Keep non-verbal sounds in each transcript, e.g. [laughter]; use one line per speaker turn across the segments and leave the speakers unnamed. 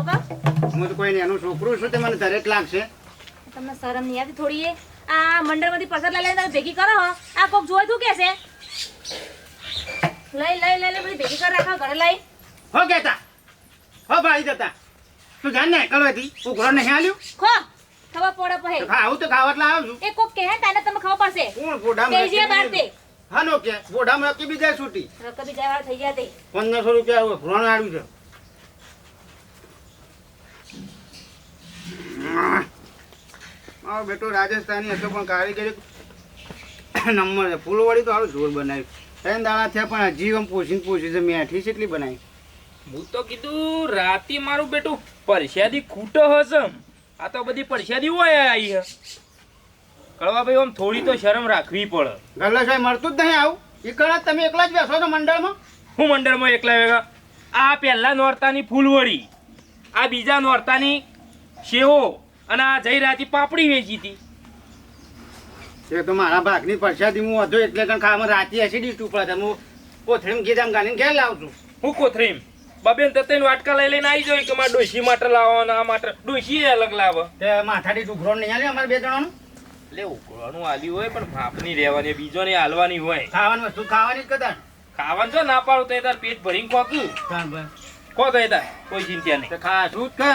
Cocoa
હું તો કોઈ એનું છોકરું છું તે મને દરેક લાગશે?
તમને શરમ નહીં આવતી થોડી એ? આ મંડળમાંથી પસાર લઈ લઈને ભેગી કરો હો. આ કોક જોઈ તું કે છે? લઈ લઈ લઈ લઈ બધી ભેગી કરી રાખો ઘરે લઈ.
હો કેતા. હો ભાઈ જતા. તું જાણ ને કળવેથી ઘર નહીં આલ્યું?
ખો. ખબર પડે પછી
ખાવું તો ખાવા એટલે આવું છું.
એ કોક કહે ને તમે ખબર પડશે.
કોણ ગોડામ
તેજીએ બારતે
હાલો કે ગોડામ રકી બીજા છૂટી.
રકબી જાય વાળા થઈ ગયા તે.
પંદરસો રૂપિયા ઘોણ આડ્યું છે. મારો બેટો રાજસ્થાની હતો પણ કારીગરી નંબર છે. ફૂલવાળી તો સારું જોર બનાવ્યું. ત્રણ દાણા થયા પણ હજી આમ પોસીને પોસી છે. મેઠી કેટલી બનાવી.
હું તો કીધું રાતે મારું બેટું પરસ્યાદી ખૂટો હશે આ તો બધી પરસ્યાદી હોય આવી હે. કળવા ભાઈ આમ થોડી તો શરમ રાખવી પડે.
ગલ્લા સાહેબ મળતું જ નહીં આવું. એ કણા તમે એકલા જ બેસો છો મંડળમાં?
હું મંડળમાં એકલા વેગા આ પહેલા નોરતાની ફૂલવડી. આ બીજા નોરતાની શેવો અને આ જઈ પાપડી વેચી હતી.
એ તો મારા ભાગની પરસાદી હું વધુ એટલે કણ ખાવામાં રાતે એસિડિટી હતા હું કોથળીમાં ગીધામ ગાલીને ઘેર લાવું છું.
હું કોથળીમ? બબેન તો તઈને વાટકા લઈ લઈને આવી જોઈ કે મારે ડોસી માટે લાવવાનો આ માટે. ડોસી અલગ લાવે.
તે માથાથી ઉઘરો નહીં આલે અમારે બે જણાનું?
એટલે ઉઘરોનું આલ્યું હોય પણ ભાપની રહેવાની બીજો ને હાલવાની હોય.
ખાવાની વસ્તુ ખાવાની જ કદાચ.
ખાવાનું જો ના પાડું તો તાર પેટ ભરીને
ખોતું.
ખો તો તાર. કોઈ ચિંતા નહીં.
તે ખાશું જ કે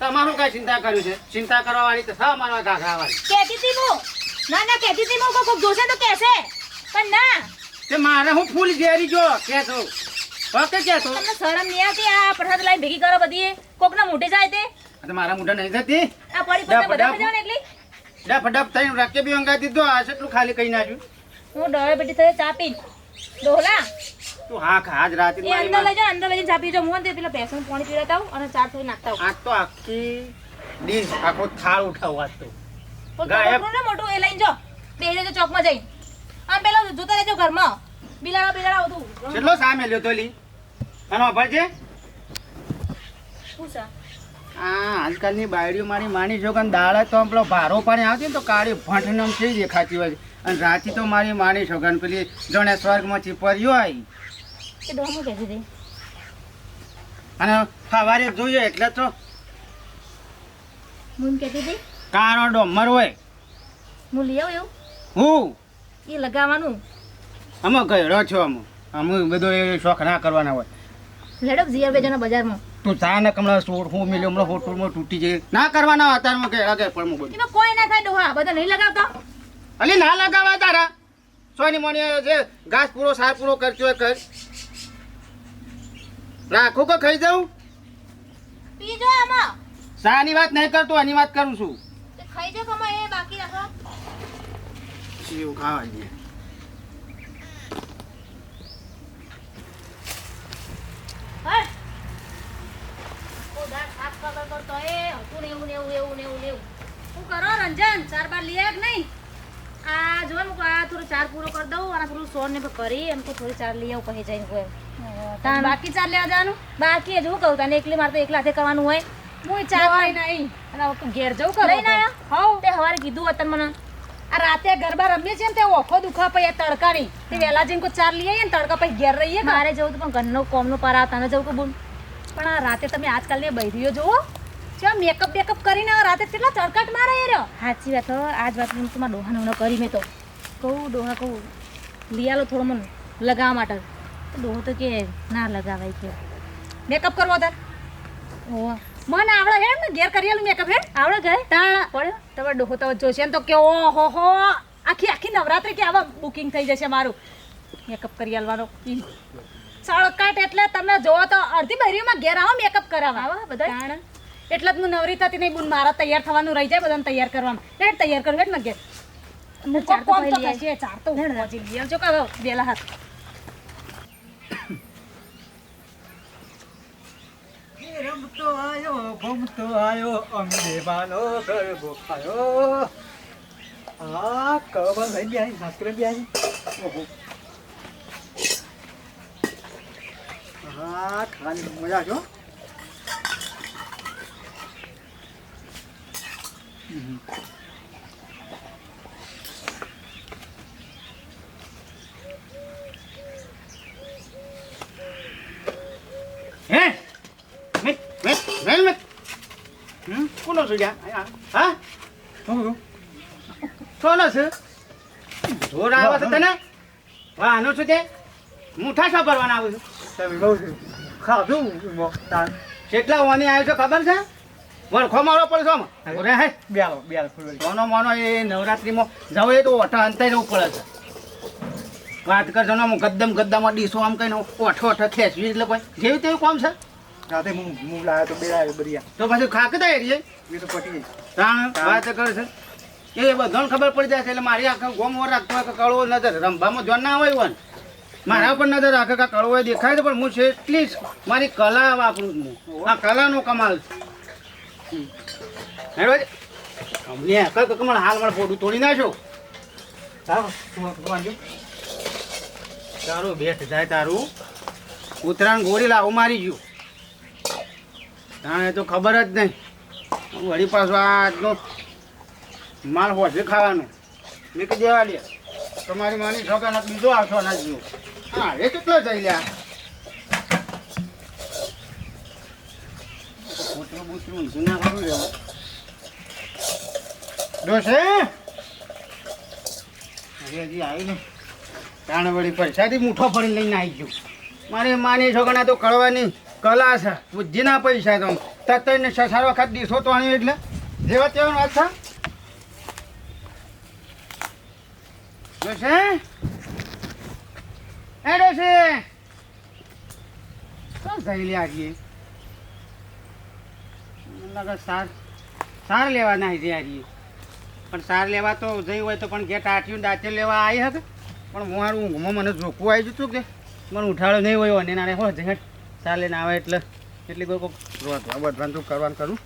તમારું કઈ ચિંતા કર્યું છે? ચિંતા કરવા વાળી તો સા મારવા ઘાઘરા વાળી
કહેતી હતી હું. ના ના કહેતી હતી હું. કોક જોશે તો કહેશે. પણ ના.
તે મારે હું ફૂલ ઘેરી જો કે તો ઓકે કે તો
તમને શરમ નહીં આવતી? આ પ્રસાદ લઈને ભેગી કરો બધી. કોકના મોઢે જાય તે.
આ તો મારા મોઢે નહીં થતી
આ પડી પડે બધા
ડબ.
ખાઈ એટલી?
ડફ ડફ થઈને રાખે બી અંગાતી દીધો આ કેટલું ખાલી કહી નાખ્યું
હું ડરે બેટી થઈ ચાપી ડોલા
તું હા ખા આજ રાતે
એ અંદર લઈ જા અંદર લઈ જા પીજો પી તે પેલા ભેંસનું પાણી પીવડાવતા આવું અને ચા થોડી નાખતા
આજ તો આખી ડીશ આખો થાળ ઉઠાવ આજ તો. ગાયબ.
ને મોટું એ લઈને જો બે જજો ચોકમાં જઈ. આમ પેલા જોતા રહેજો ઘરમાં. બિલાડા બિલાડા બધું.
કેટલો સામે લ્યો તો લી? છે?
શું
આ આજકાલની બાયડીઓ મારી માની છો કે દાડા તો પેલો ભારો પાણી આવતી ને તો કાળી થઈ દેખાતી હોય. અને રાતી તો મારી માની છો કે પેલી જણે સ્વર્ગમાં ચીપરીઓ આવી
એ ડોમું કહેતી હતી
અને સવારે જોઈએ એટલે તો
હું કહેતી હતી
કાળો ડોમર હોય.
હું લઈ આવું એવું?
હું?
એ લગાવવાનું?
અમે ગયડો છો અમે. અમે બધો એ શોખ ના કરવાના હોય.
લેડો બે બેજાના બજારમાં?
તું ચા ને કમળા સોળ હું મિલ્યો હમણાં હોટલમાં તૂટી જાય ના કરવાના હોય અત્યારમાં ગયડા ગયે પણ બધું.
કોઈ ના થાય ડોહા. બધા નહીં લગાવતા?
અલી ના લગાવા તારા. સોની મોની જે ઘાસ પૂરો સાર પૂરો કરતી હોય કર. રાખું કે ખાઈ જાઉં?
પીજો આમાં.
શાની વાત નહીં કરતો આની વાત કરું છું.
ખાઈ જો કમા એ બાકી રાખો.
એવું ખાવા દે
ચાર બાર લઈ આવ નહીં? આ જો ને આ થોડું ચાર પૂરો કરી દઉં અને થોડું સોન ને કરી એમ તો થોડી ચાર લઈ આવું કહી જાય તાન બાકી ચાર લેવા જવાનું? બાકી જ હું કહું તને એકલી મારે તો એકલા હાથે કરવાનું હોય. હું ચાર લઈને આવી અને ઘેર જવું કરો લઈને આવ્યા? હવ. તે હવારે કીધું હતું મને.
આ રાતે ગરબા રમીએ છીએ ને તે ઓખો દુખા પછી તડકાની. તે વહેલા જઈને કોઈ ચાર લઈ આવીએ ને તડકા પછી ઘેર રહીએ
મારે જવું તો પણ ઘરનો કોમનો પરા તને જવું કે બોલ
પણ આ રાતે તમે આજકાલની બૈરીઓ જુઓ. ચા મેકઅપ બેકઅપ કરીને આ રાતે કેટલા ચડકાટ મારે એ રહ્યો.
સાચી વાત હો આજ વાત હું તમારા ડોહા નવનો કરી મેં તો. કહું ડોહા કહું લઈ આલો થોડો મને લગાવવા માટે. ડોહો તો કે ના લગાવાય કે
મેકઅપ કરવો તાર?
ઓ
મને આવડે હેડ ને ઘેર કરેલું મેકઅપ હેડ
આવડે ગયે
તાણ.
પડ્યો?
તમારે ડોહો તો જોશે ને તો કે હો. આખી આખી નવરાત્રી કે આવા બુકિંગ થઈ જશે મારું? મેકઅપ કરી આલવાનો. સળકાટ એટલે તમે જોવો તો અડધી બહેરીઓમાં ઘેર આવો મેકઅપ કરાવવા.
આવા બધા
એટલે જ હું નવરી થતી નહીં બુન મારા તૈયાર થવાનું રહી જાય બધાને તૈયાર કરવામાં હેડ તૈયાર કરવું ઘેર.
ચાર તો
ચાર તો હું પહોંચી કે હાથ.
આયો ઘૂમતો આયો અમીદેવાનો ગરબો ખાયો. આ કબર લઈ બેહી શાસ્ત્ર બેહી ઓહો. હા ખાલી મજા જો
હે? છું ત્યાં હા?
હું
સોનો છે? જોર આવે છે તને? વાનું છું? તે મુઠા શા ભરવાના આવું છું?
તમે બહુ ખાધું એમાં
કેટલા વાની આવ્યો છે ખબર છે? વળખો મારો પડે છે ઓરે હે.
બેલો ફૂલવાડી
સોનો મોનો એ નવરાત્રીમાં જાવ એ તો ઓઠા અંતર જવું પડે છે. વાત કરજો ને ગદ્દમ ગદ્દામાં ડીસો આમ કહીને ઓઠો ઓઠો ખેંચવી એટલે કોઈ. જેવું તેવું કામ છે?
રાતે હું હું લાવ્યો તો બે લાવ્યો બરિયા
તો પાછું ખાક દે રે
એ તો પટી
તાણ વાત કરે છે. એ બધાને ખબર પડી જાય છે એટલે મારી આખા ગોમ ઓર રાખતો હોય કે કળવો નજર. રંભામાં જોન ના હોય હોય મારા પર નજર રાખે કે કળવો દેખાય છે પણ હું છે એટલી જ મારી કલા વાપરું છું આ કલાનો કમાલ છે. હેડો. અમને કઈ કઈ મને હાલ મને ફોટું તોડી નાખ્યો તારું બેઠ જાય તારું. ઉત્તરાયણ ગોળી લાવું મારી ગયું. તાણે તો ખબર જ નહીં. વળી પાછો આજનો માલ હોશે ખાવાનો. મેં કે દેવા દે તમારી માની છોકરા બીજો આવશો ના જીવો. હા, એ કેટલો જઈ લ્યા? કૂતરું બૂતરું ઊંધું ના કરવું રહેવું ડોસે હજી હજી આવી ને તાણ વળી પૈસાથી મૂઠો ભરીને લઈને આવી ગયો. મારે માની છોકરા તો કળવાની કલા છે, બુદ્ધિના પૈસા તો તત ને સસાર વખત દીસો તો આણ્યો એટલે. જેવા તેવાનો વાત છે ડોસે એ ડોસે સાર સાર લેવા ના પણ સાર લેવા તો જઈ હોય તો પણ ઘેર આઠ્યું દાંતે લેવા આવી હતી પણ મારું ઊંઘમાં મને જોખવું આવી જતું કે. મને ઉઠાડો નહીં હોય અને નાને સાર ને આવે એટલે એટલી કોઈ કોઈક બધવાનું કરવાનું કરું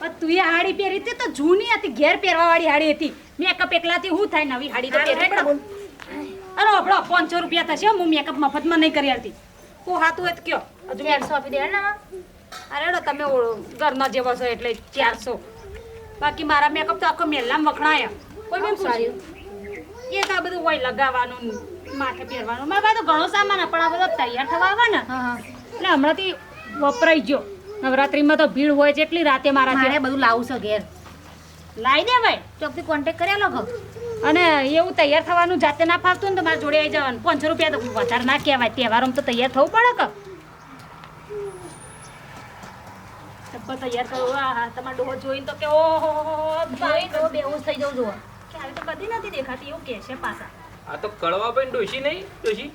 પણ તું એ હાડી પહેરી હતી તો જૂની હતી ઘેર પહેરવા વાળી હાડી હતી. મેકઅપ એકલાથી હું થાય નવી હાડી તો પહેરવી અરે આપણો પાંચસો રૂપિયા થશે હું મેકઅપ મફતમાં નહીં કરી આલતી હું હાતું હોય તો કયો. હજુ
ચારસો આપી દે ને.
અરે તમે ઘરના જેવા છો એટલે ચારસો. બાકી મારા મેકઅપ તો આખો મેલામ વખણાયા. કોઈ મેં પૂછ્યું? એ તો આ બધું હોય લગાવવાનું માથે પહેરવાનું. મારા પાસે તો ઘણો સામાન પણ આ બધો તૈયાર થવા આવે ને એટલે હમણાંથી વપરાઈ ગયો. નવરાત્રીમાં તો ભીડ હોય છે એટલી રાતે મારા ઘરે.
બધું લાવું છે ઘેર.
લાવી દેવાય
ચોકથી કોન્ટેક્ટ કર્યા લોકો
અને એવું તૈયાર થવાનું જાતે ના ફાવતું ને તો મારે જોડે આવી જવાનું. પાંચસો રૂપિયા તો વધારે ના કહેવાય. તહેવારોમાં તો તૈયાર થવું પડે કે? તૈયાર હા તમારો ડોહો જોઈને તો કે ઓહો
ભાઈ તો બેહોશ થઈ જવું જોવા
ક્યારે તો કદી નથી દેખાતી એવું કે છે પાછા.
આ તો કળવાભાઈ ડોશી નહીં ડોશી?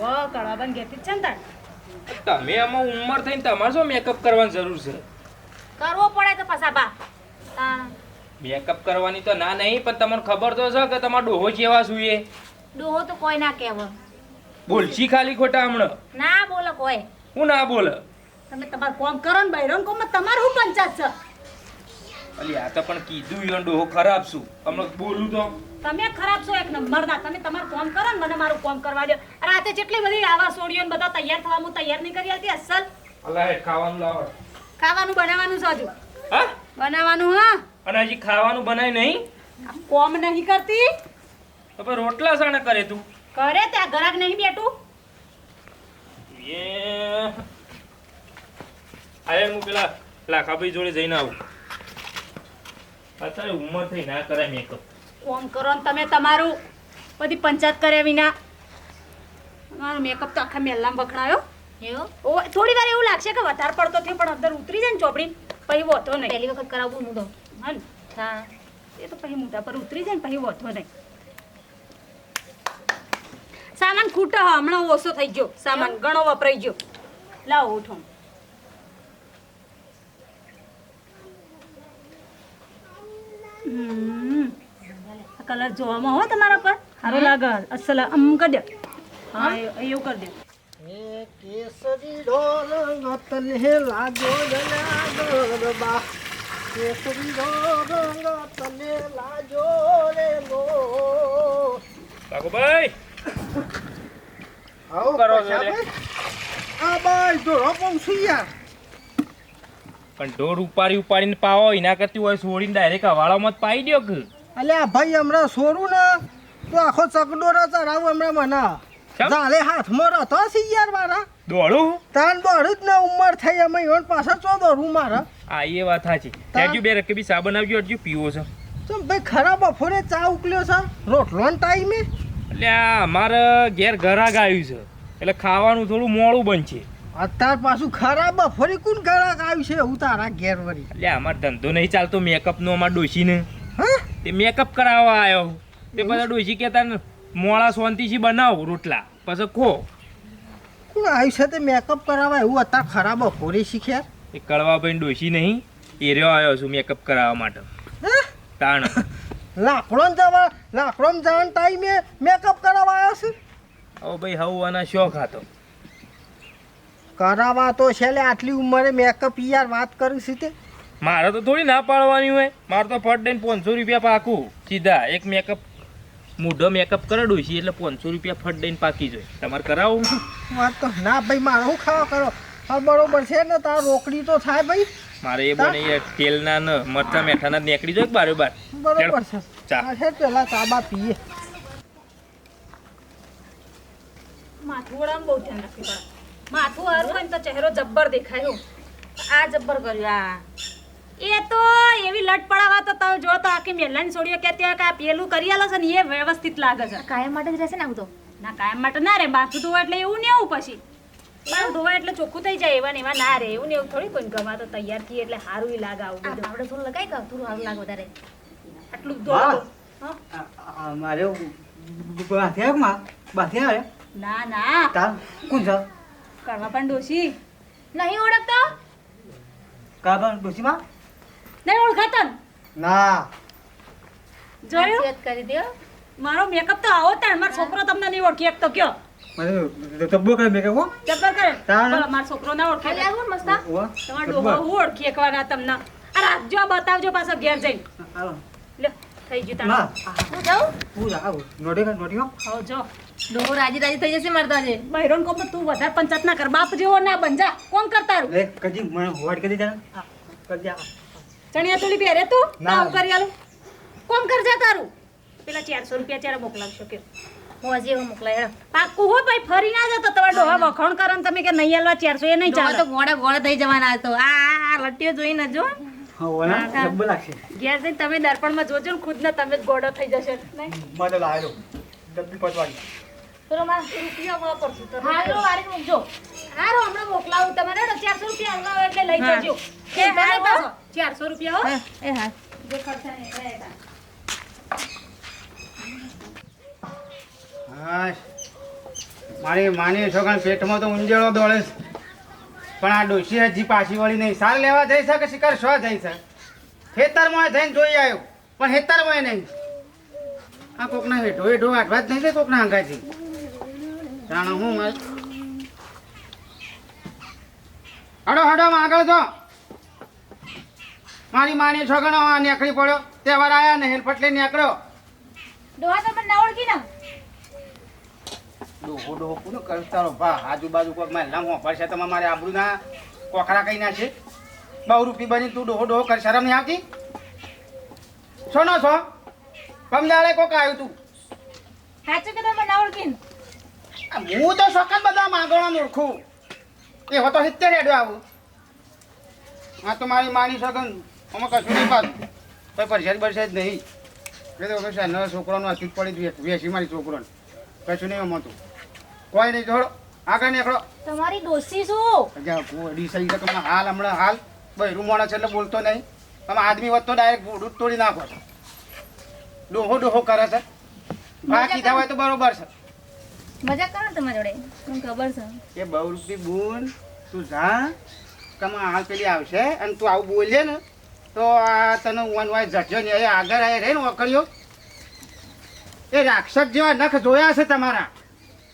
ઓ ઘેરથી જ છે ને તાર?
તમે આમાં ઉંમર થઈને તમારે શું મેકઅપ કરવાની જરૂર છે?
કરવો પડે તો પાછા બા.
મેકઅપ કરવાની તો ના નહીં પણ તમને ખબર તો છે કે તમારો ડોહો કેવા સુઈએ
ડોહો તો કોઈ ના કહેવો.
બોલશી ખાલી ખોટા હમણાં?
ના બોલો કોઈ.
હું ના બોલે?
તમે તમારું કોમ કરો ને બૈરન કોમ તમારું શું પંચાયત છે?
અલી આ તો પણ કીધું ઈવન ડોહો ખરાબ છું. હમણાં બોલું તો.
તમે ખરાબ છો એક નંબર ના તમે તમારું ફોન કરો ને મને મારું કામ કરવા દો. રાતે જેટલી બધી આવા સોડીઓ ને બધા તૈયાર થવા હું તૈયાર નહીં કરી આલતી અસલ.
અલા ખાવાનું લાવો.
ખાવાનું બનાવવાનું છે હજુ.
હા?
બનાવવાનું હા?
અને હજી ખાવાનું બનાય નહીં?
કોમ નહીં કરતી?
તો પછી રોટલા સાણે કરે તું?
કરે ત્યાં ગરાક નહીં બેઠું?
એ અરે હું પેલા લાખાભાઈ જોડે જઈને આવું. અત્યારે ઉંમર થઈ ના કરાય મેકઅપ
કોમ કરો ને તમે તમારું. બધી પંચાયત કર્યા વિના. મારો મેકઅપ તો આખા મેલ્લામાં વખણાયો
એવું?
ઓ થોડી વાર એવું લાગશે કે વધારે પડતો થયો પણ અંદર ઉતરી જાય ને ચોપડી પછી વોતો નહીં.
પહેલી વખત કરાવવું હું તો.
હા
હા.
એ તો પછી મુદ્દા પર ઉતરી જાય ને પછી વોતો નહીં. સામાન ખૂટો હા હમણાં ઓછો થઈ ગયો. સામાન ઘણો વપરાઈ ગયો. લાવો ઉઠો હમ આ કલર જોવામાં હો તમારા પર. સારો લાગે. અસલ આમ કરી દે. હા એવું કરી દે.
એ કેસરી ઢોલ ગતલે લાગો લાગો ગરબા કેસરી ઢોલ ગતલે લાજો રે લો.
લાખોભાઈ
આવો
કરો છો લે?
આ ભાઈ તો રોપમ સુયા
પણ ઢોર ઉપાડી ઉપાડીને પાવો એના કરતી હોય છોડીને ડાયરેક્ટ હવાળામાં જ પાઈ દો કે.
અલ્યા ભાઈ હમણાં સોરું ને તો આખો ચકડોરા ચડાવું હમણાં મને. ચાલે હાથમાં રહેતો છે યાર મારા.
દોડું?
તાન દોડું જ ને ઉંમર થઈ અમે ઈવન પાછા ચો દોડું મારા?
આ એ વાત સાચી. ત્યાંજુ બે રકબી સાબન આવજો હજુ પીવો છે.
તો ભાઈ ખરાબ બફોરે ચા ઉકલ્યો છે? રોટલો ટાઈમે?
એટલે અમારે ઘેર ઘરાક આવ્યું છે. એટલે ખાવાનું થોડું મોડું બનશે.
અત્યાર પાછું ખરાબ ફરી કોણ ગ્રાહક આવ્યું છે હું તારા ઘેર વળી?
એટલે અમાર ધંધો નહીં ચાલતો મેકઅપનો અમારે ડોશીને.
હા?
તે મેકઅપ કરાવવા આવ્યો. તે બધા ડોશી કહેતા ને મોડા શાંતિથી બનાવ રોટલા. પછી ખો
કોણ આવ્યું છે તે મેકઅપ કરાવવા? એવું અત્યારે ખરાબ બફોરે શીખ્યા?
એ કળવાભાઈ ડોશી નહીં એ રહ્યો આવ્યો છું મેકઅપ કરાવવા માટે.
હા?
તાણ. [laughs]
લાકડો જવા લાકડો જવાનો ટાઈમે મેકઅપ કરાવવા આવ્યો છે?
હવે ભાઈ હવાના શોખ હતો.
કરાવવા તો છે લે આટલી ઉંમરે મેકઅપ યાર વાત કરું છું તે.
મારે તો થોડી ના પાડવાની હોય. મારે તો ફટ દઈને પાંચસો રૂપિયા પાકું. સીધા એક મેકઅપ મૂઢો મેકઅપ કરડું છે એટલે પાંચસો રૂપિયા ફટ દઈને પાકી જાય. તમારે કરાવું
વાત તો ના ભાઈ મારે શું ખાવા કરો હા બરોબર છે ને તાર રોકડી તો થાય ભાઈ.
મારે એ બને એ તેલના ને મરચા મેઠાના નેકડી નીકળી જાય બારે બાર?
બરોબર છે.
ચા.
છે પેલા ચાબા પીએ.
માથું બહુ ધ્યાન પડે. માથું હારું હોય ને તો ચહેરો જબ્બર દેખાય
આ જબ્બર કર્યું આ.
એ તો એવી લટ પડાવા તો તમે જો તો આખી મેલાની છોડીઓ કે ત્યાં કે પેલું કરી આલો છે ને એ વ્યવસ્થિત લાગે છે.
કાયમ માટે જ રહેશે ને આવું તો?
ના કાયમ માટે ના રે માથું ધોવા એટલે એવું ને એવું પછી. માથું ધોવા એટલે ચોખ્ખું થઈ જાય એવા ને એવા ના રે એવું ને એવું થોડી કોઈ ગમા તો તૈયાર થઈએ એટલે સારું એ લાગે આવું
આપણે થોડું લગાઈ કર થોડું સારું લાગે વધારે.
આટલું ધો
મારે બાથે માં? બાથે આવે
ના ના.
કોણ છે?
કરવા પણ ડોશી?
નહીં ઓળખતો?
કાબા ડોસીમાં
નહીં ઓળખાતો ના? જોયું?
વાત કરી દો
મારો મેકઅપ તો આવો તાણ મારો છોકરો તમને નહીં ઓળખી એક તો કયો.
મને તબ્બો કરે મેં કહો
જબ્બર કરે? બોલો, મારો છોકરો ના ઓળખે.
ખાલી આવું મસ્ત.
તમારો ડોહો હું ઓળખી એકવાના તમને. આ રાખજો આ બતાવજો પાછો ઘેર જઈને. થઈ ગયું
ના.
તાણ
હું જાઉં?
હું આવું નોટી કર નોટી
હો. જો.
ડોહો રાજી રાજી થઈ જશે મારે તો આજે
બૈરોન કોમ તું વધારે પંચાયત ના કર. બાપ જેવો ના બંજા કોણ કરતા
કરી કજી
ચણિયા ચોળી પહેરે તું?
ના.
આવું કરી આલું? કોમ કરજા તારું? પેલા ચારસો રૂપિયા ચારે મોકલાવશો કે.
હું હજી એવું મોકલાય હેડો.
પાકું હો ભાઈ ફરી ના જતો. તમારે ડોહા વખાણ કરે ને તમે કે નહીં આલવા ચારસો એ નહીં
ડોહા
ચાલે.
તો ગોળા ગોળા થઈ જવાના હતો આ આ- આ લટ્ટીઓ જોઈને જો.
ઘેર જઈને તમે દર્પણમાં જોજો ને ખુદ ને તમે જ ગોળો થઈ જશે.
મને લાવ્યો ડબ્બી પતવાડી
પેલો મારા
રૂપિયા વાપરશું તમે
હાલો વાળી મૂકજો
હારો હમણાં મોકલાવું તમારે ચારસો રૂપિયા હલવાઓ એટલે લઈ. જજો.
એ
ચારસો રૂપિયા હો.
હા, એ હા.
જે ખર્ચા
હા. મારી માની છોકરા પેટમાં તો ઉંજેળો દોડે છે. પણ આ ડોશી હજી પાછી વળી નહીં. સાલ લેવા જઈ છે કે શિકાર શો જઈ છે? ખેતરમાં થઈને જોઈ આવ્યો, પણ ખેતરમાં નહીં. આ કોકના હેઠો હેઠો આઠવા જ નહીં છે કોકના હંગાથી જાણો હું હડો હડો આગળ જો. મારી માની છોકરો નીકળી પડ્યો. તહેવાર આવ્યા ને હેલપટ લઈને નીકળ્યો.
ડોહા તમને ના ઓળખી ને.
ડોહો ડોહો કોનો કરતારો ભા આજુબાજુ કોકમાં લાંબો પડશે તમે મારે કઈ છે? બહુ રૂપી બની તું ડોહો ડોહો કર શરમ નહીં આવતી છો? નો છો કમદાળે કોક આવ્યું તું?
સાચું કે તમે ના ઓળખી
હું તો સકન બધા માગણો ઓળખું. એ હતો સિત્તેર હેડો આવું. હા તો મારી માની સગન આમાં કશું નહીં પાડું. કોઈ પરસેદ બરસેદ નહીં. એ તો કશું છોકરાનો અચૂક પડી વેસી મારી છોકરોને. કશું નહીં આમાં તું કોઈ નહીં જોડો. આગળ નીકળો.
તમારી ડોસી શું?
ગોડી સહી છે તમને હાલ હમણાં હાલ બહેરું છે એટલે બોલતો નહીં. તમે આદમી વધતો ડાયરેક્ટ ભૂડું તોડી નાખો છો. ડોહો ડોહો કરે છે. બાકી કીધા હોય તો બરોબર છે.
મજાક કરો તમારી જોડે. મને ખબર છે.
એ બહુ રૂપી બોલ તું જા. તમે હાલ પેલી આવશે અને તું આવું બોલીએ ને તો આ તને વન વાય જજો ને આગળ આવી રહે ને ઓકળ્યો એ રાક્ષસ જેવા નખ જોયા છે તમારા.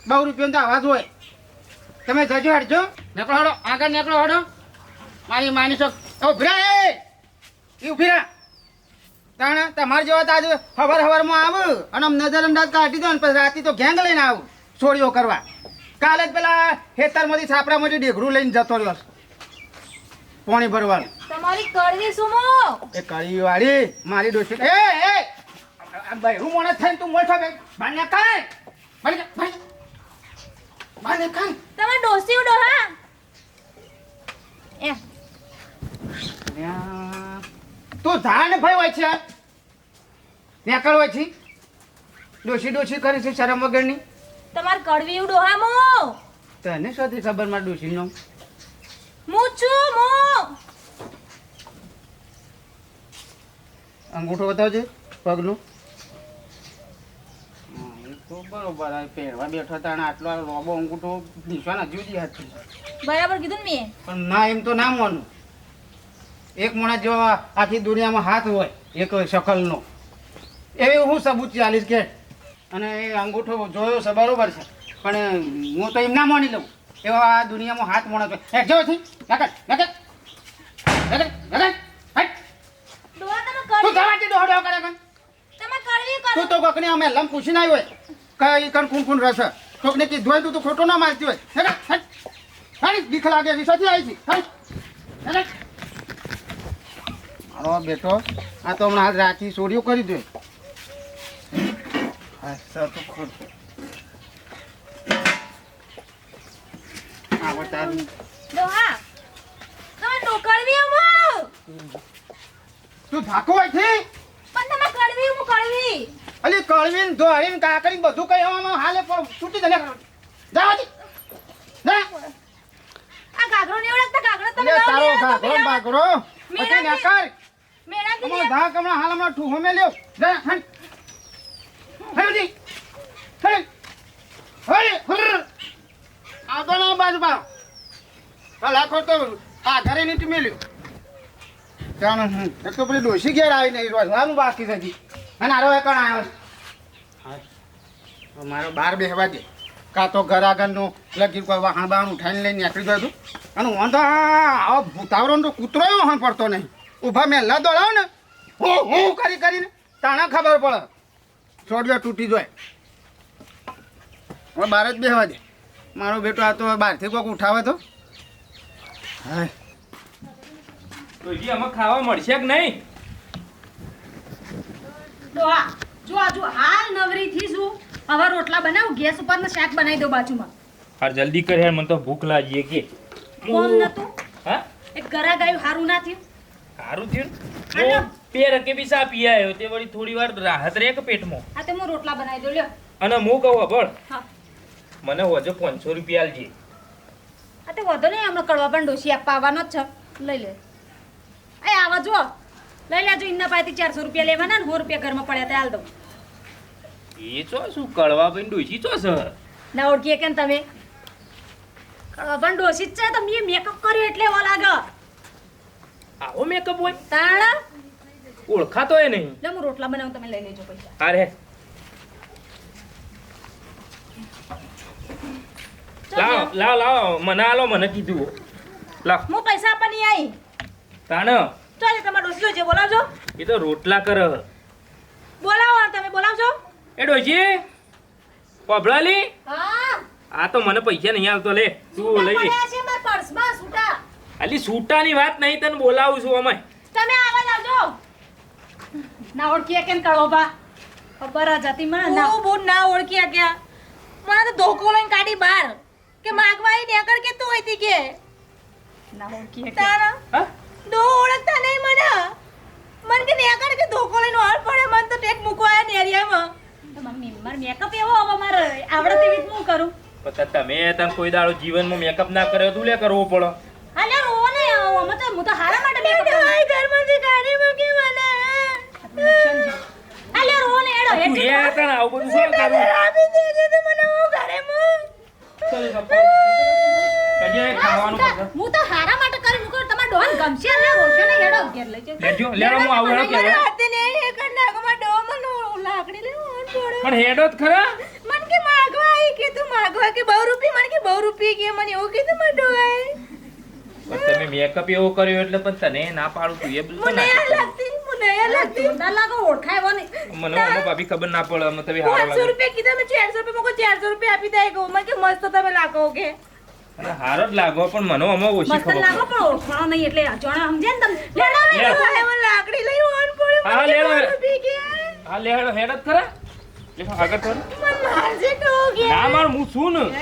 બહુ રૂપિયાનો તો આવાજ હોય. તમે જજો હટજો નીકળો હડો આગળ નીકળો હડો. મારી માનીશો ઉભરા એ એ! ઊભી તાણા તમારે જેવા તો આજે હવાર હવારમાં આવું અને નજર અંદાજ કાઢી દો ને પછી રાતે તો ગેંગ લઈને આવું છોડીઓ કરવા. કાલે જ પેલા ખેતરમાંથી છાપરામાંથી ડેઘરું લઈને જતો રહ્યો પાણી ભરવાનું.
તમારી કળવી શું
એ કળી વાળી મારી ડોસી એ એ! આ બહેરું મોણા થઈને તું મોટો બે બાને કાય ભાઈ જા. બહાર દેખાય
તમે ડોસી ઉડો હા એ.
તું ધાન ભાઈ છે નેકળ હોય છે ડોશી ડોશી કરે છે શરમ વગરની
તમાર કડવી ઉડો હા મો
તને શોધી ખબર મારા ડોશીનો
હું છું મો
અંગૂઠો બતાવજે પગનું તો બરોબર પહેરવા બેઠો હતા અને આટલો રોબો અંગૂઠો દીસવાના જુદી હાથ છે
બરાબર કીધું ને મેં?
પણ ના એમ તો ના માનું. એક માણસ જો આખી દુનિયામાં હાથ હોય એક શકલનો. એવી હું સબૂત ચાલીસ કે? અને એ અંગૂઠો જોયો છે બરોબર છે. પણ હું તો એમ ના માની લઉં. એવો આ દુનિયામાં હાથ મોણો જો છે નકર નકર. નકર નકર. હટ
ડોહા તમે
તું દોડો કરે કણ
તમે કડવી કરો
તું તો કોકને અમે લમ પૂછીને આવ્યો હોય. કઈ કણ કુણ કુણ રસ કોકને કીધું હોય તું તો ખોટો ના મારતી હોય. નકર હટ બીખ લાગે વિસાથી આવી છે નકર મારો બેટો આ તો હમણાં રાતી ચોરીઓ કરી દે. હા સર તો ખોટું.
તમે
તું ભાકો છે
પણ તમે કડવી હું કડવી
અલી કળવીન ને કાકડી બધું કઈ હવામાં હાલે પણ છૂટી જલે જાવાથી ના
આ ગાગરો ને ઓળખતા? ગાગરો તમે
તારો
ગાગરો
બાગરો. પછી ના કર
મેરા
કે ધા કમણા હાલ હમણા ઠૂહો મે લ્યો જા હણ હરી હરી. હરી હર આગળ બાજુ બા લાખો તો આ ઘરે નીટ મેલ્યો. હું એક તો પેલી ડોસી ઘેર આવી નહીં રોજવાનું બાકી છે અને આરો એકણ આવ્યો. મારો બાર બેહવા દે કાં તો ઘર આગળનું લગી કોઈ વાહણ બાહણ ઉઠાઈને લઈને નીકળી ગયો છું. અને હું તો આવો ભૂતાવરો તો કૂતરો વાહણ પડતો નહીં. ઊભા મેલા દોડાવ ને. હું હું કરી કરીને. તાણે ખબર પડે. છોડ્યો તૂટી જાય. હવે બાર જ બેહવા દે મારો બેટો આ તો બહારથી કોઈક ઉઠાવે તો. હા.
તો હજી આમાં ખાવા મળશે કે નહીં?
ડોહા જો આ જો હાલ નવરી થી છું હવે રોટલા બનાવ ગેસ ઉપર ને શાક બનાવી દો બાજુમાં.
હાર જલ્દી કર યાર મને તો ભૂખ લાગી કે.
કોમ નતું?
હા?
એક ગરા ગાયું હારું ના થયું?
હારું થયું? ને? બે રકે બી સા પી આવ્યો તે વળી થોડી વાર રાહત રે કે પેટમાં?
આ તે હું રોટલા બનાવી દો લ્યો.
અને હું કહું હબળ
હા.
મને હોજો પાંચસો રૂપિયા આલજે.
આ તે વધો નહીં હમણાં કડવા પણ ડોસી આપવા આવવાનો જ છે. લઈ લે. એ આવા જો લઈ લેજો ઇન્ના પાસેથી ચારસો રૂપિયા લેવાના ને સો રૂપિયા ઘરમાં પડ્યા તે હાલ દઉં.
એ ચો શું કળવા ભાઈ ડોસી ચો છે?
ના ઓળખીએ કેમ તમે? પણ ડોસી જ છે તો મેં મેકઅપ કર્યો એટલે એવો લાગે.
આવો મેકઅપ હોય?
તાણા?
ઓળખાતો એ નહીં.
લે હું રોટલા બનાવું તમે લઈ લેજો પૈસા.
અરે લાવ લાવ લાવ મને આલો મને કીધું. લાવ.
હું પૈસા આપવા નહીં આવી.
તાણ.
ચાલે તમારે ડોસી છે બોલાવજો.
એ તો રોટલા કર.
બોલાવો તમે બોલાવજો.
એ ડોસી પબળાલી
હા.
આ તો મને પૈસા નહીં આવતો લે તું લઈ લે.
પડ્યા છે મારા પર્સમાં સૂટા
અલી સૂટાની વાત નહીં તને બોલાવું છું અમે.
તમે આવા આવજો. ના ઓળખીએ કેમ કરો બા ખબર જ હતી મને ના.
હું બહુ ના ઓળખી ગયા મને તો ધોકો લઈને કાઢી બહાર કે માગવાઈ ઈ નેકળ કે તું હતી કે.
ના ઓળખી.
તારા
હા?
ડો ઓળખતા નહીં મને. મને કે નેકળ કે ધોકો લઈને હાલ પડે. મને તો ટેક મૂકવા આયા નેરિયામાં
મમ્મી મારો મેકઅપ એવો હવે મારે. આવડે તેવી જ હું કરું.
પછી તમે તમ કોઈ દાડો જીવનમાં મેકઅપ ના કર્યો તું લે કરવો પડે.
હા લે રો ને અમે તો હું તો હારા માટે મેકઅપ કરું
આ ઘરમાંથી કાઢી મૂકી મને.
હા રો ને એડો
તું એ તને આવું બધું શું કરું
આપી દેજે તો મને હું ઘરે મૂક
કજે ખાવાનું પકડ.
હું તો હારા માટે કરી મૂકું તમારે ડોન ગમશે લે રોશો ને? હેડો. ઘેર લઈ જજો
લેજો લેરો હું આવું હેડો
મને હાથે ને એ કર નાખમાં ડો મને લાકડી લઈને હાલ
પણ હેડો જ ખરા.
મન કે માગવા આવી કે તું માગવા કે બહુ રૂપિયા મને કે બહુ રૂપિયા કે મને એવું કીધું મને ડોહાએ.
પણ તમે મેકઅપ એવો કર્યો એટલે પણ તને ના પાડું તું એ બધું
મને લાગતી મને લાગતી.
જોરદાર લાગો ઓળખાય એવો
મને ભાભી ખબર ના પડે તમે હારો
પાંચસો
લાગે.
રૂપિયા કીધા મેં ચારસો રૂપિયા મને ચારસો રૂપિયા આપી દે મને કે મસ્ત તમે લાગો કે.
હારો જ લાગો પણ મને અમે ઓછી
મસ્ત
ખબર
લાગો પણ ઓળખાણો નહીં એટલે જણા સમજે ને તમે? લેડો ને
લે.
લાકડી લઈ ઓન પડ્યો
હા,
કે?
હા લે હેડો જ ખરા.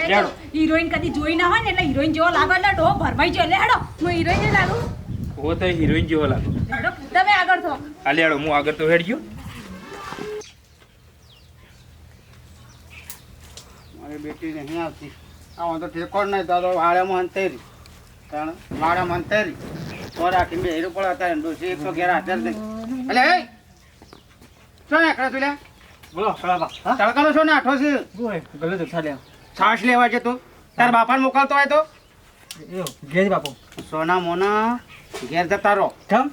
લેડો
હિરોઈન કદી જોઈ ના હોય ને એટલે હિરોઈન જેવો લાગે એટલે ડો ભરમાઈ જાય લેડો હું હિરોઈન લાગુ.
હો તો હિરોઈન જેવો લાગે.
તમે આગળ થો
આ લેડો હું આગળ તો હેડ ગયો.
મારી બેટી નહીં આવતી. આમાં તો ઠેકોડ નહીં તો વાળામાં અંતેરી કારણ વાડામાં અંતેરી તો રાખી બે હીરો પડે હતા ડોસી એકસો ઘેર હાજર નહીં. એટલે એ શું એકડા તું લ્યા
બોલો હા?
તડકાનો છો ને આઠો છે.
ગલે તો ચાલ્યા
છાશ લેવા છે તું. તાર બાપાને મોકલતો હોય તો?
ઘેર બાપુ.
સોના મોના ઘેર જતા રહો.
કેમ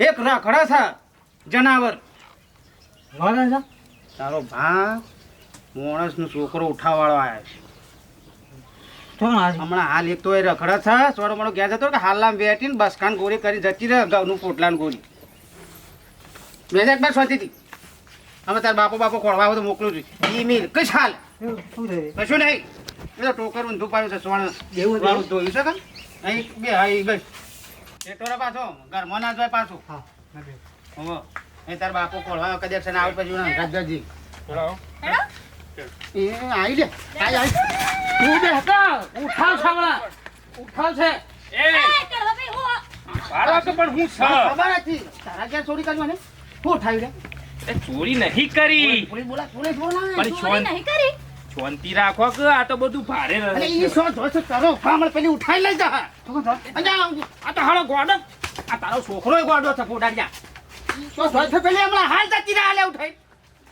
એક રાખડા છે જનાવર. તારો ભા માણસનો છોકરો ઉઠાવાળો આવ્યો છે.
તો
હમણાં હાલ એક તો એ રખડા છે સોડો મોડો ગયા જતો કે હાલમાં બેઠીને બસકાન ગોળી કરી જતી રહે ઘઉંનું પોટલાન ગોળી બે હજાર બાર સોતી હતી. હવે તાર બાપો બાપો ખોળવા આવે તો મોકલું છું. ઈ મિલ કશ હાલ? કશું નહીં. એ તો ટોકર ઊંધું પાડ્યું છે સોણ
એવું
વાળું છે કાં? અહીં બે હા ગઈ. એ તો પાછો ઘરમાં ના જાય પાછું.
હા નથી.
એ તાર બાપો ખોળવા કદાચ ને આવે પછી રાજાજી એ આવી લે. આઈ આઈ. તું બે હતા. ઉઠાવ ઉઠાવ છે.
એ.
હો
મારો કે પણ હું છ.
ખબર હતી તારા ઘેર ચોરી કરવાની મને? શું ઉઠાવી લે
એ ચોરી નહીં કરી.
પોલીસ બોલા પોલીસ બોલા
ચોરી નહીં કરી.
શાંતિ રાખો કે આ તો બધું ભારે રહે.
ઈ સો જોશે તારો ફામળ પેલી ઉઠાઈ લઈ જા. અજા આ તો હાલો ગોડ. આ તારો છોકરો ગોડો છે ફોડાડ્યા. તો જોશે પેલી હમણાં હાલ જતી રહે ઉઠાઈ.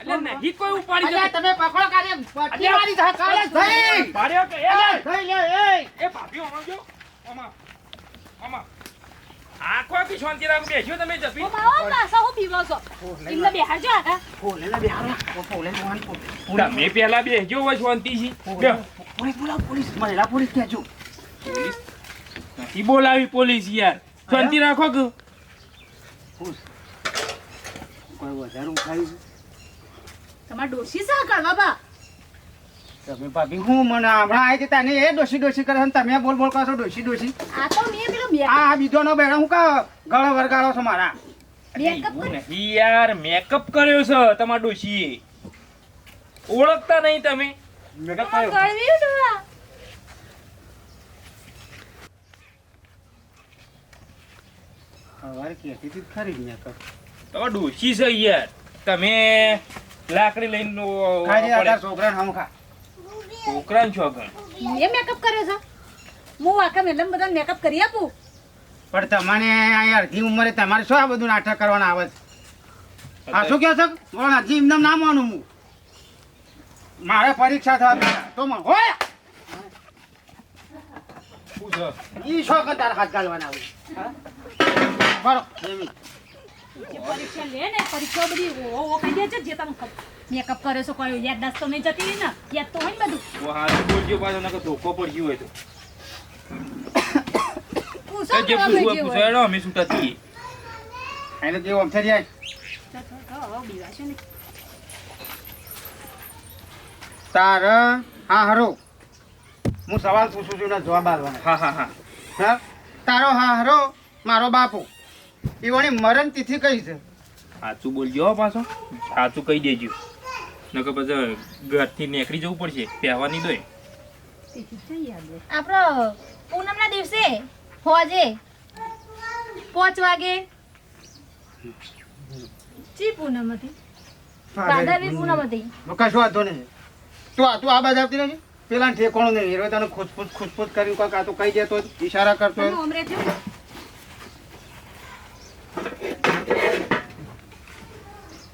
એટલે નહીં કોઈ ઉપાડી
અલ્યા તમે પકડો કાલે પટ્ટી મારી જા કાલે થઈ
પાડ્યો કે એ
થઈ લે એ.
એ ભાભી આમાં જો. આમાં આમાં. આખો કે શાંતિ રાખ બેસ્યો તમે જપી
ઓ માવો પાછા પીવો છો? એમને બેહારજો આગળ
ફોલે લે બેહારો ફોલે મોહન ફોલે
તમે પહેલા બેસજો હોય બેહો.
પોલીસ બોલાવ પોલીસ. મહિલા પોલીસ કહેજો.
પોલીસ? નથી બોલાવી પોલીસ યાર. શાંતિ રાખો કે.
કોઈ વધારે છે?
તમાર ડોશી સા કરવા બા
તમે ભાભી હું મને હમણાં આવી તને એ ડોસી ડોસી કરે છે તમે બોલ બોલ કરો છો ડોસી ડોસી
આ તો મેં પેલો બે
આ આ બીજો નો બેડા હું કા ગળો વરગાડો છો મારા?
મેકઅપ
નહીં યાર મેકઅપ કર્યો છે તમાર ડોશી ઓળખતા નહીં તમે.
મેકઅપ
ડોળા
સવારે હતી ખરી મેકઅપ
તમારા ડોશી છે યાર. તમે લાકડી લઈને.
છોકરાને હમ ખા
છોકરાને છો ગણ
મેં મેકઅપ કરે છે. હું આખા મેડમ બધા મેકઅપ કરી આપું.
પણ તમારે આ અડધી ઉંમરે તમારે શું આ બધું નાટક કરવાના આવે છે? આ શું કહો છો? બોલો હજી એમને ના માનું હું. મારે પરીક્ષા થવા તો હોય? ઈ શોખ કે તારા હાથ કાઢવાના આવે હા? બરો.
જે પરીક્ષા લે ને પરીક્ષા બધી ઓ ઓ કહી દે છે જે તમે મેકઅપ કર્યો છો કયો યાદદાસ્ત તો નહીં જતી ને યાદ તો હોય ને બધું.
તો હારું બોલજો પાછો નકર ધોકો પડી ગયો હોય તો.
પૂછો
જે
જે
પૂછો એડો અમે છૂટા થઈએ
એને કેવું આમ થઈ જાય. તારે હા હરો. હું સવાલ પૂછું છું ને જવાબ આલવાનો
હા હા હા.
હા? તારો હા હરો મારો બાપુ. એવોની મરણ તિથિ કઈ છે.
સાચું બોલજો પાછો. સાચું કહી દેજો. નકર પછી ઘરથી નીકળી જવું પડશે. પહેવાની દોય.
આપણો પૂનમના દિવસે હોજે. પાંચ વાગે. ચી પૂનમ હતી? પૂનમ હતી.
કશું વાંધો નહીં. તું આ તું આ બાજુ આવતી નથી પેલા ઠેકોણું નહીં. હીરો તને ખુશફુસ ખુશફુસ કરીને કોઈક આ તો કહી દેતો ઈશારા કરતો હોય.
તમે ઉમરે થયો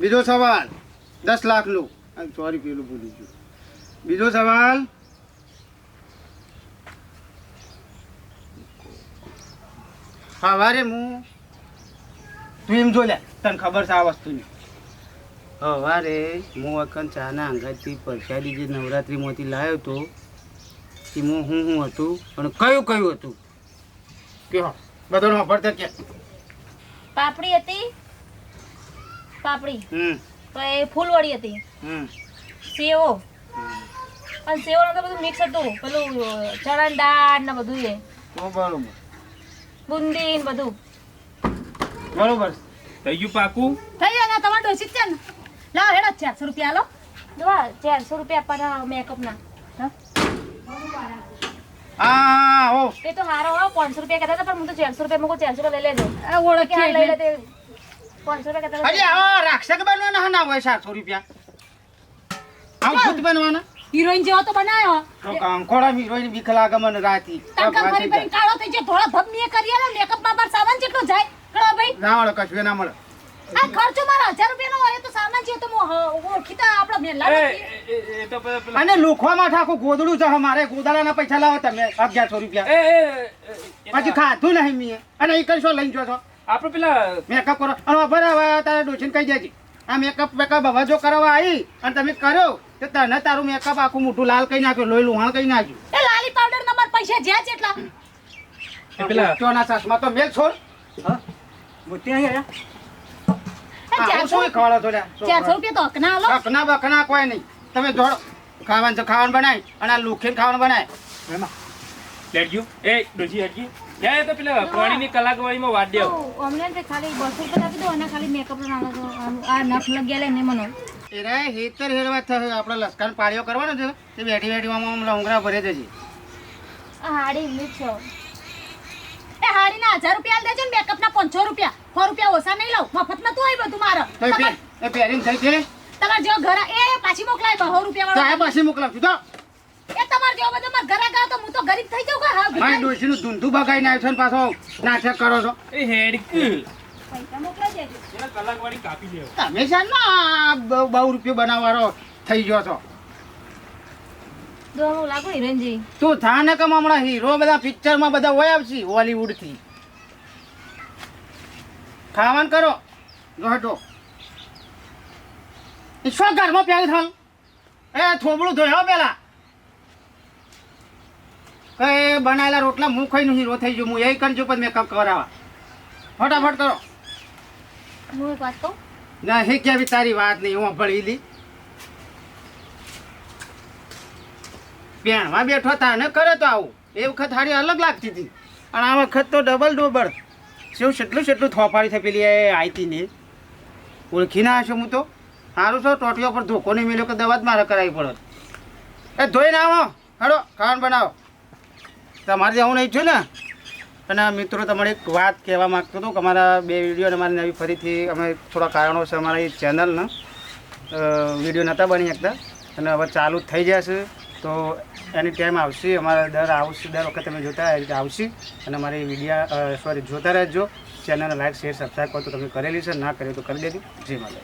બીજો સવાલ, દસ લાખનું. સોરી પેલું ભૂલી ગયું. બીજો સવાલ સવારે હું, તું એમ જો લે, તને ખબર છે આ વસ્તુની. સવારે હું અકન ચાના અંગાથી પરસાદી જે નવરાત્રિમાંથી લાવ્યો હતો એમાં હું હું હતું અને કયું કયું હતું? કે બધો વાપરતા કે.
પાપડી હતી? પાપડી.
હમ.
એ ફૂલવાળી હતી.
હમ.
સેવો. અને સેવો તો બધું મિક્સ હતું. પેલું ચણા દાળ ને બધું એ.
બરોબર.
બુંદી ને બધું.
બરોબર.
થઈ ગયું પાકું?
થઈ ગયું. ને તમારે છે ને. લાવ હેડો ચારસો રૂપિયા લો
ચારસો રૂપિયા પર મેકઅપ ના હા?
હા હો
તે તો હારો હો પાંચસો રૂપિયા કહેતા હતા પણ હું તો ચારસો રૂપિયા મૂકું ચારસો રૂપિયા લઈ લેજો.
આ ઓળખી
કે આ લઈ લે. તે. પાંચસો રૂપિયા કહેતા
અરે
હતા.
આવા રાક્ષક બનવાના? ના હોય સાતસો રૂપિયા. આમ ભૂત બનવાના?
હિરોઈન જેવો તો બનાવ્યો
તો કાંકોડા મીરોઈને બીક લાગે મને રાતી.
ટંકા ફરી ફરી કાળો થઈ જાય થોડા ધબ મેં મેકઅપમાં મારો સામાન જેટલો જાય. કળો ભાઈ.
ના મળે કશું ના મળે.
આ ખર્ચો મારો હજાર રૂપિયાનો હોય તો સામાન છે તો હું હ- ઓળખીતા આપણો
મેં
લાવી
એ, તો પેલા-
અને લુખવામાં ઠાકો ગોદડું છે મારે ગોદાડાના પૈસા લાવો તમે અગિયારસો રૂપિયા.
એ,
પછી ખાધું નહીં મે. અને એ કરશો લઈ જો છો
આપણે પેલા
મેકઅપ કરો. અને બરાબર તારે ડોસીને કહી દેજે. આ મેકઅપ મેકઅપ હવે જો કરવા આવી અને તમે કર્યો તો તને તારું મેકઅપ આખું મોટું લાલ કહી નાખ્યું લોહી લુહાણ કહી નાખ્યું.
એ લાલી પાવડર ના મારા પૈસા જ્યાં જેટલા
એટલા. પેલા
ચોના સાસમાં તો મેલ છોડ. મોતી અહીં આયા
એ
આવું
ચારસો? રૂપિયા તો આલો?
બકના કોઈ નહીં. તમે જોડો ખાવાનું ખાવાનું બનાય અને આ લુખીને ખાવાનું બનાય.
લેટજો એ ડોશી હેડજી. જાય તો પેલા પાણીની કલાકવાળીમાં વાડ દેવ.
અમને તે ખાલી બસો રૂપિયા આપી દો અને ખાલી મેકઅપ આ નખ લગ્યા લે ને મને
એ હેતર હેરવા થશે. આપણે લસકાન પાળીઓ કરવાનો છે. તે બેઠી બેઠી આમ આમ લંગરા ભરે
આ હાડી
એ હાડીના હજાર રૂપિયા આલ દેજો ને મેકઅપના પાંચસો રૂપિયા. સો રૂપિયા ઓછા નહીં લઉં. મફત નતું તું હોય બધું મારે.
એ પે- એ થઈ છે?
તમારે જો ઘર એ પાછી મોકલાય સો રૂપિયા
તો
વાળો.
પાછી મોકલાવશું તો.
એ તમારે જો બધું મારા ઘરે ગાવ તો હું તો ગરીબ થઈ જાઉં કે હા
મારી
ભિખારી.
ડોશીનું ધૂંધું બગાઈ નાખ્યો છે પાછો. નાટક કરો છો.
એ હેડ
પૈસા મોકલા દેજો.
કલાકવાળી કાપી દેવ.
તમે છે ને બહુ રૂપિયો બનાવવાનો થઈ ગયો છો.
જો લાગો હિરણજી
તું થા ને હમણાં હીરો બધા પિક્ચરમાં બધા હોય આવશે હોલીવુડથી? ખાવાનું કરો. જોડો ઈશ્વર ઘરમાં પ્યાર થાલ એ થોબડું ધોયો પેલા. કઈ બનાયેલા રોટલા હું ખાઈ હીરો થઈ ગયો હું એ કરજો પણ મેકઅપ કરાવવા. ફટાફટ કરો.
હું એક વાત કહું?
ના હે કેવી તારી વાત નહીં હું ભળી લી. બેણવા બેઠો તા ને કરે તો આવું. એ વખત હારી અલગ લાગતી હતી. અને આ વખત તો ડબલ ડોબલ શું કેટલું કેટલું થોપાડી થઈ પેલી આઈતી ને. ઓળખી ના હશે હું તો? સારું છો? ટોટીઓ પર ધોકો નહીં મેલ્યો કે દવા જ મારે કરાવી પડે? એ ધોઈને આવો. હડો, ખાવાનું બનાવો. તમારે જવું નહીં છું ને. અને મિત્રો તમારે એક વાત કહેવા માગતો હતો કે અમારા બે વીડિયો અમારી નવી ફરીથી અમે થોડા કારણો છે અમારા એ ચેનલના વીડિયો નહોતા બની શકતા અને હવે ચાલુ થઈ જશે તો એની ટાઈમ આવશે. અમારા દર આવશે, દર વખત તમે જોતા એ રીતે આવશે. અને અમારી વિડીયા સોરી જોતા રહેજો. ચેનલને લાઈક શેર સબસ્ક્રાઈબ કરો તો તમે કરેલી છે. ના કરી તો કરી દેજો. જય માતા